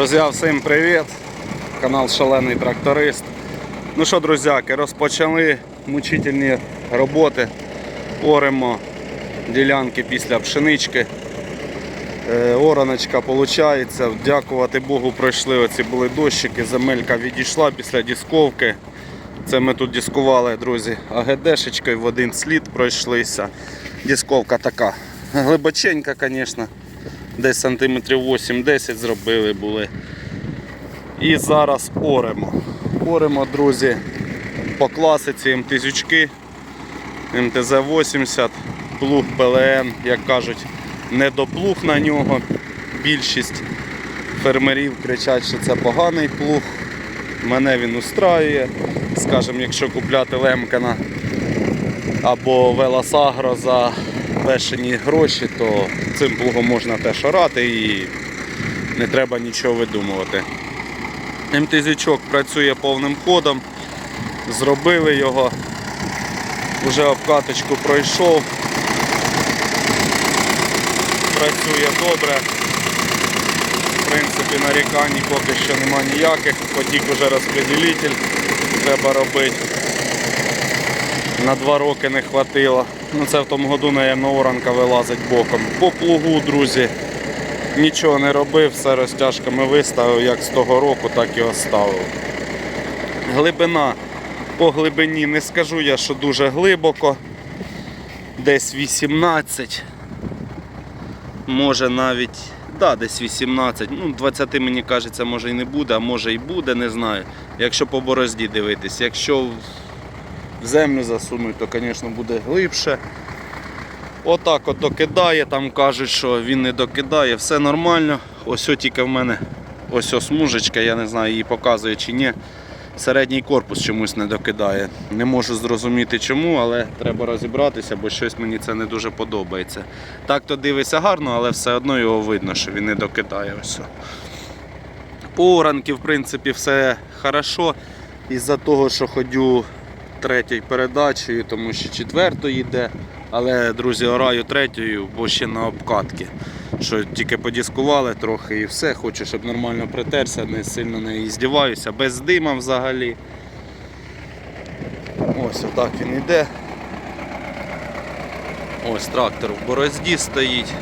Друзі, всім привіт! Канал Шалений Тракторист. Ну що, друзяки, розпочали мучительні роботи. Оремо ділянки після пшенички. Е, Ораночка виходить. Дякувати Богу, пройшли оці були дощики. Земелька відійшла після дісковки. Це ми тут дискували, друзі, АГДшечкою в один слід пройшлися. Дісковка така глибоченька, звісно. Десь сантиметрів 8-10 зробили були. І зараз оремо. Оремо, друзі, по класиці МТЗючки, МТЗ-80, плуг ПЛН, як кажуть, не доплуг на нього. Більшість фермерів кричать, що це поганий плуг. Мене він устраює. Скажімо, якщо купляти Лемкана або Велосагро за бешені гроші, то цим плугом можна теж орати і не треба нічого видумувати. МТЗчок працює повним ходом, зробили його, вже обкаточку пройшов, працює добре. В принципі, нарікань поки що нема ніяких, потік вже розподілитель треба робити. На два роки не хватило. Ну це в тому году, наверное, оранка вилазить боком. По плугу, друзі, нічого не робив, все розтяжками виставив, як з того року, так і оставив. Глибина по глибині не скажу я, що дуже глибоко. Десь 18. Може навіть, да, десь 18. Ну, 20 мені кажеться, може і не буде, а може і буде, не знаю. Якщо по борозді дивитись. Якщо в землю засунуть, то, звісно, буде глибше. Отак от докидає, там кажуть, що він не докидає, все нормально. Ось о тільки в мене ось ось смужечка, я не знаю, її показує чи ні. Середній корпус чомусь не докидає. Не можу зрозуміти чому, але треба розібратися, бо щось мені це не дуже подобається. Так то дивиться гарно, але все одно його видно, що він не докидає. Ось. По в принципі, все хорошо. Із-за того, що ходю третьою передачею, тому що четвертою йде. Але, друзі, ораю третьою, бо ще на обкатки. Що тільки подіскували трохи і все. Хочу, щоб нормально притерся, не сильно не здіваюся, без дима взагалі. Ось отак він йде. Ось трактор в борозді стоїть.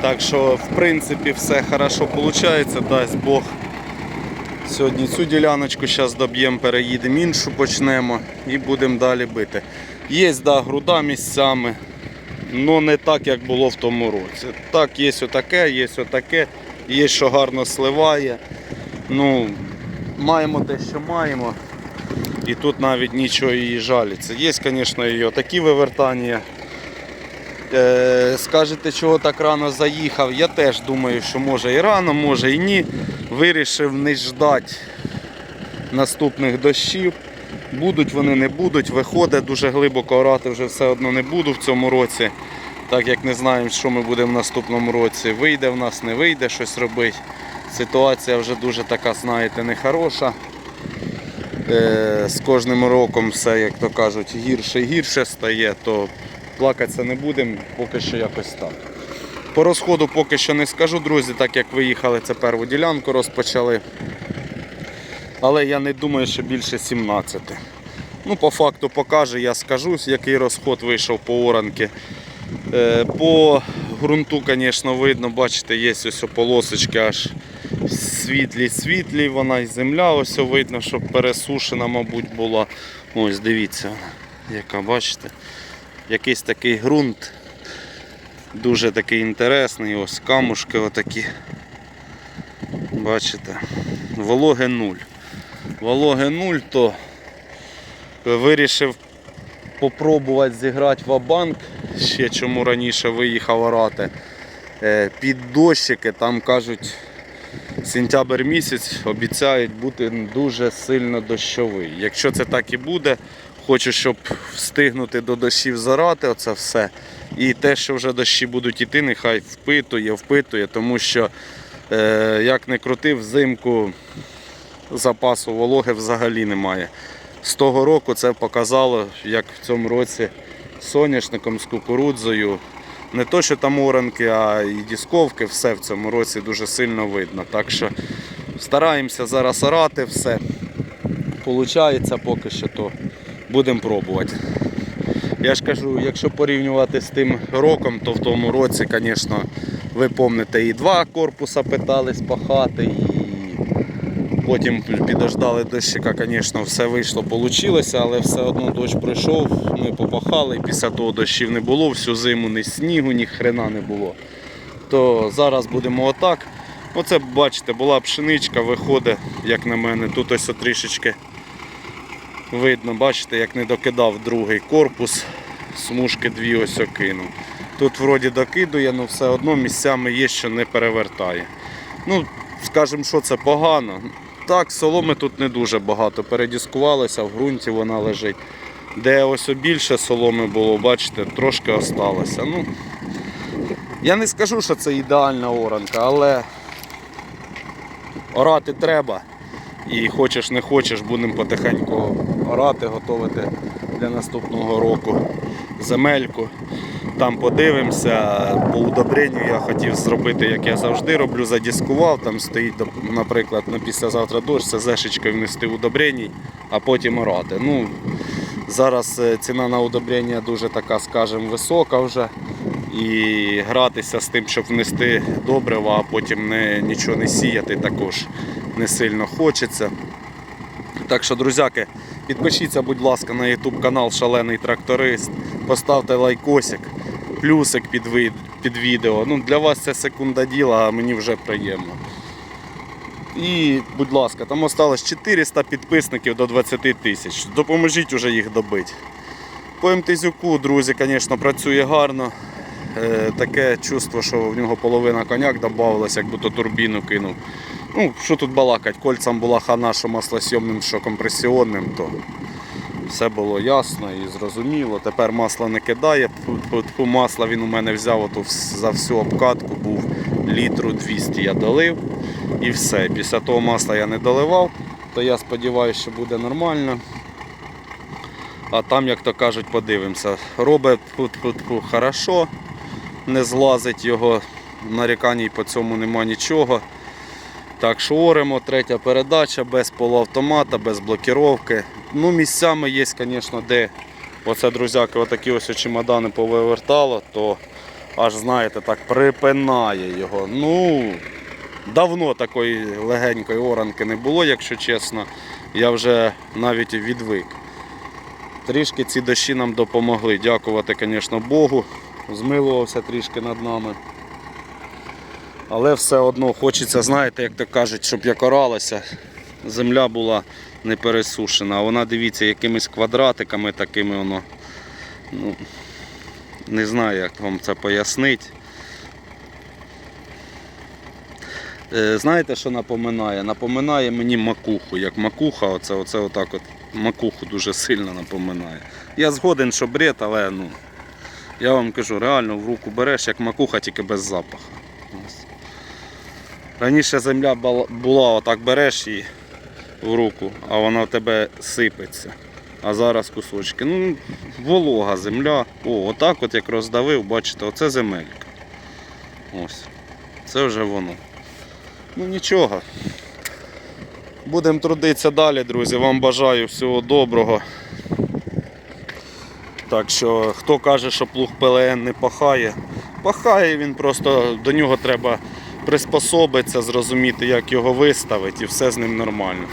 Так що, в принципі, все хорошо виходить, дасть Бог. Сьогодні цю діляночку зараз доб'ємо, переїдемо іншу почнемо і будемо далі бити. Є да, груда місцями, але не так, як було в тому році. Так, є отаке, є отаке, є, що гарно сливає. Ну, Маємо те, що маємо. І тут навіть нічого її жаліться. Є, звісно, і такі вивертання. Е, Скажете, чого так рано заїхав. Я теж думаю, що може і рано, може і ні. Вирішив не ждати наступних дощів. Будуть вони, не будуть. Виходить, дуже глибоко орати вже все одно не буду в цьому році. Так як не знаємо, що ми будемо в наступному році. Вийде в нас, не вийде щось робити. Ситуація вже дуже така, знаєте, нехороша. Е, З кожним роком все, як то кажуть, гірше і гірше стає, то плакатися не будемо, поки що якось так. По розходу поки що не скажу, друзі, так як виїхали, це перву ділянку розпочали. Але я не думаю, що більше 17. Ну, по факту покаже, я скажу, який розход вийшов по оранки. Е, По ґрунту, звісно, видно, бачите, є ось полосочки аж світлі-світлі, вона і земля ось видно, що пересушена, мабуть, була. Ось дивіться, яка, бачите, якийсь такий ґрунт. Дуже такий інтересний, ось камушки отакі. Бачите, вологи нуль. Вологи нуль, то вирішив попробувати зіграти в банк ще чому раніше виїхав орати. Е, Під дощики, там кажуть, сентябрь місяць обіцяють бути дуже сильно дощовий. Якщо це так і буде, хочу, щоб встигнути до дощів зарати оце все. І те, що вже дощі будуть йти, нехай впитує, впитує, тому що, е, як не крути, взимку запасу вологи взагалі немає. З того року це показало, як в цьому році соняшником з кукурудзою не то, що там оранки, а і дісковки, все в цьому році дуже сильно видно. Так що стараємося зараз орати все. Получається поки що, то будемо пробувати. Я ж кажу, якщо порівнювати з тим роком, то в тому році, звісно, ви пам'ятаєте, і два корпуса питались пахати, і потім підождали дощика, звісно, все вийшло, вийшло, але все одно дощ пройшов, ми попахали, і після того дощів не було, всю зиму ні снігу, ні хрена не було. То зараз будемо отак. Оце бачите, була пшеничка, виходить, як на мене, тут ось трішечки видно, бачите, як не докидав другий корпус, смужки дві ось окинув. Тут вроді докидує, але все одно місцями є, що не перевертає. Ну, скажімо, що це погано. Так, соломи тут не дуже багато. Передіскувалося, в ґрунті вона лежить. Де ось більше соломи було, бачите, трошки осталося. Ну, я не скажу, що це ідеальна оранка, але орати треба. І хочеш не хочеш, будемо потихеньку орати, готувати для наступного року земельку. Там подивимося. По удобренню я хотів зробити, як я завжди роблю, задіскував. Там стоїть, наприклад, на післязавтра дощ, це зешечкою внести удобреній, а потім орати. Ну, зараз е, ціна на удобрення дуже така, скажімо, висока вже. І гратися з тим, щоб внести добрива, а потім не, нічого не сіяти, також не сильно хочеться. Так що, друзяки, підпишіться, будь ласка, на YouTube канал Шалений Тракторист. Поставте лайкосик, плюсик під, ви- під відео. Ну, для вас це секунда діла, а мені вже приємно. І, будь ласка, там осталось 400 підписників до 20 тисяч. Допоможіть уже їх добити. По МТЗюку, друзі, звісно, працює гарно. Е, таке чувство, що в нього половина коняк додавалося, як будто турбіну кинув. Ну, що тут балакать, кольцям була хана, що маслосйомним, що компресіонним, то все було ясно і зрозуміло. Тепер масло не кидає. Тьфу, Масла він у мене взяв вс- за всю обкатку, був літру 200 я долив і все. Після того масла я не доливав, то я сподіваюся, що буде нормально. А там, як то кажуть, подивимося. Робить хорошо, не злазить його, нарікань по цьому нема нічого. Так що оремо, третя передача, без полуавтомата, без блокіровки. Ну, місцями є, звісно, де оце, друзяки, отакі ось чемодани повивертало, то аж знаєте, так припинає його. Ну, давно такої легенької оранки не було, якщо чесно. Я вже навіть відвик. Трішки ці дощі нам допомогли. Дякувати, звісно, Богу. Змилувався трішки над нами. Але все одно хочеться, знаєте, як то кажуть, щоб як оралося, земля була не пересушена. А вона, дивіться, якимись квадратиками такими воно. Ну, не знаю, як вам це пояснити. Е, Знаєте, що напоминає? Напоминає мені макуху. Як макуха, оце, оце отак от макуху дуже сильно напоминає. Я згоден, що бред, але ну, я вам кажу, реально в руку береш, як макуха, тільки без запаху. Раніше земля була, отак береш її в руку, а вона в тебе сипеться. А зараз кусочки. Ну, волога земля. О, отак от як роздавив, бачите, оце земелька. Ось. Це вже воно. Ну нічого. Будемо трудитися далі, друзі. Вам бажаю всього доброго. Так що, хто каже, що плуг ПЛН не пахає, пахає він просто до нього треба приспособитися, зрозуміти, як його виставити, і все з ним нормально.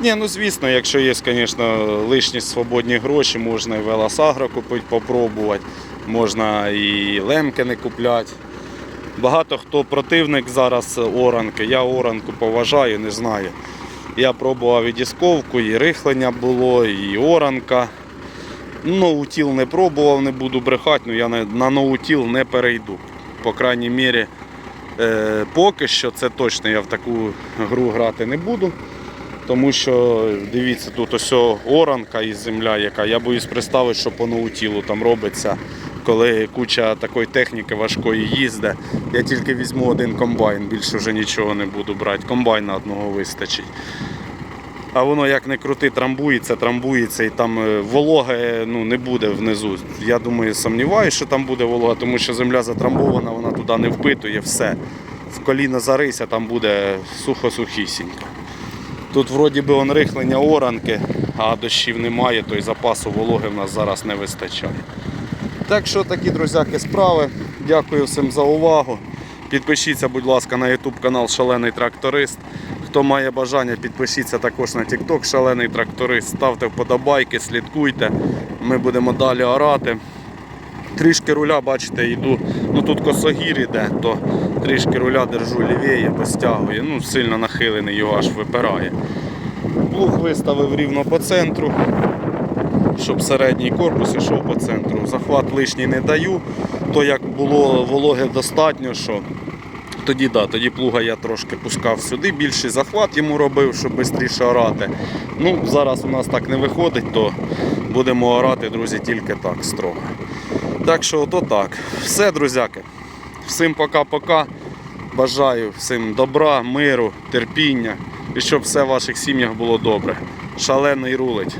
Ні, ну звісно, якщо є, звісно, лишні свободні гроші, можна і велосагро купити, попробувати, можна і лемки не купляти. Багато хто противник зараз оранки. Я оранку поважаю, не знаю. Я пробував і дісковку, і рихлення було, і оранка. Ноутіл не пробував, не буду брехати, але я на, на ноутіл не перейду. По крайній мірі, е, поки що це точно я в таку гру грати не буду. Тому що дивіться, тут ось оранка і земля, яка. Я боюсь представити, що по наутілу там робиться, коли куча такої техніки важкої їздить. Я тільки візьму один комбайн, більше вже нічого не буду брати. Комбайна одного вистачить. А воно як не крути, трамбується, трамбується і там е, вологи ну, не буде внизу. Я думаю, сумніваюся, що там буде волога, тому що земля затрамбована, вона туди не впитує все. В коліна зарися, там буде сухо-сухісінько. Тут вроді би он рихлення оранки, а дощів немає, то й запасу вологи в нас зараз не вистачає. Так що такі, друзяки, справи. Дякую всім за увагу. Підпишіться, будь ласка, на YouTube канал Шалений Тракторист. Хто має бажання, підпишіться також на TikTok Шалений Тракторист. Ставте вподобайки, слідкуйте. Ми будемо далі орати. Трішки руля, бачите, йду. Ну тут косогір іде, то трішки руля держу лівіє, постягує. Ну, сильно нахилений, його аж випирає. Плуг виставив рівно по центру, щоб середній корпус йшов по центру. Захват лишній не даю, то як було вологи достатньо, що тоді да, тоді плуга я трошки пускав сюди, більший захват йому робив, щоб швидше орати. Ну, зараз у нас так не виходить, то будемо орати, друзі, тільки так строго. Так що ото так. Все, друзяки. Всім пока-пока. Бажаю всім добра, миру, терпіння і щоб все в ваших сім'ях було добре. Шалений рулить.